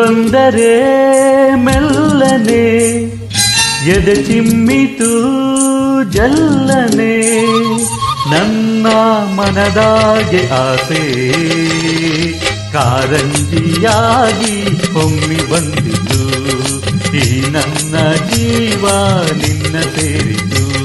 ಬಂದರೆ ಮೆಲ್ಲನೆ, ಎದೆ ಚಿಮ್ಮಿತು ಜಲ್ಲನೆ. ನನ್ನ ಮನದಾಗೆ ಆಸೆ, ಕಾರಂಜಿಯಾಗಿ ಹೊಮ್ಮಿ ಬಂದಿತು ಈ ನನ್ನ ಜೀವ ನಿನ್ನ ಸೇರಿತು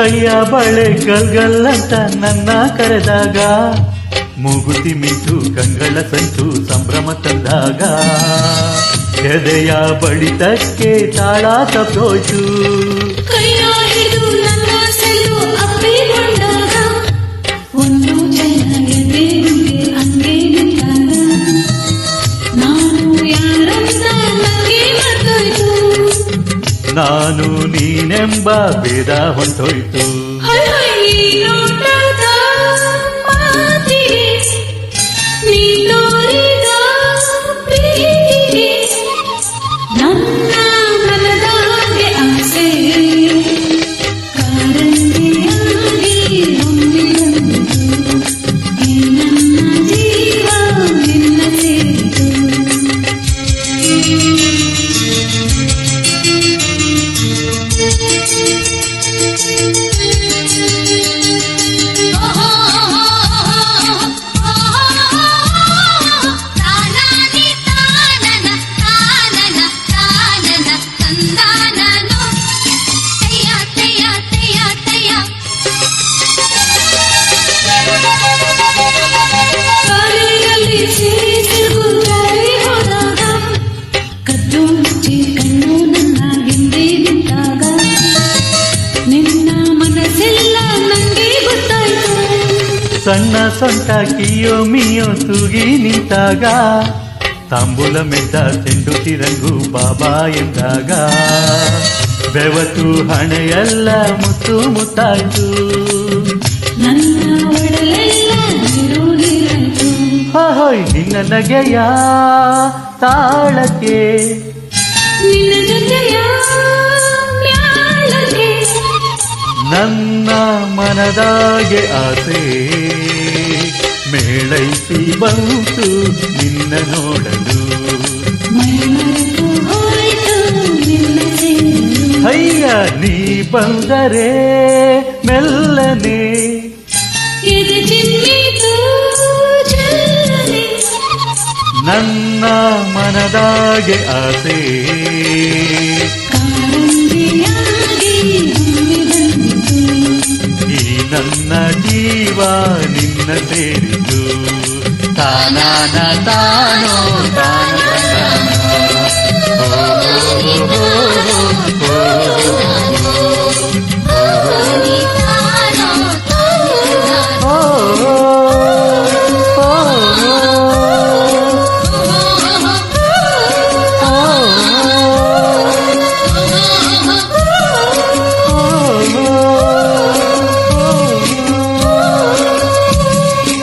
ಕೈಯ ಬಳೆ ಗಲ್ಗಲ್ಲಂತ ನನ್ನ ಕರೆದಾಗ, ಮೂಗುತಿ ಮಿಂಚು ಕಂಗಳ ಸಂಚು ಸಂಭ್ರಮ ತಂದಾಗ, ಎದೆಯ ಬಡಿತಕ್ಕೆ ತಾಳ ತಪ್ಪೋಯ್ತು ನಾನು ನೀನೆಂಬ ಭೇದ ಹೊಂಟೋಯ್ತು. ಸಣ್ಣ ಸೊಂಟ ಕಿಯೋ ಮಿಯೋ ತೂಗಿ ನಿಂತಾಗ, ತಾಂಬೂಲ ಮೆದ್ದ ಚೆಂಡು ತಿರಂಗು ಬಾಬಾ ಎಂದಾಗ. ಬೆವತು ಹಣೆಯೆಲ್ಲ ಮುತ್ತು ಮುತ್ತಾಯ್ತು. ಹೋಯ್, ನಿನ್ನ ನಗೆಯ ತಾಳಕ್ಕೆ. ನಿನ್ನ ಜೊತೆಯ ನನ್ನ ಮನದಾಗೆ ಆಸೆ. ಮೇಳೈಸಿ ಬಂತು ನಿನ್ನ ನೋಡಲು. ಅಯ್ಯ ನೀ ಬಂದರೆ ಮೆಲ್ಲನೆ. ನನ್ನ ಮನದಾಗೆ ಆಸೆ. ಜೀವ ನಿನ್ನ ಸೇರಿತು ತಾನಾನ ತಾನೋ ತಾನ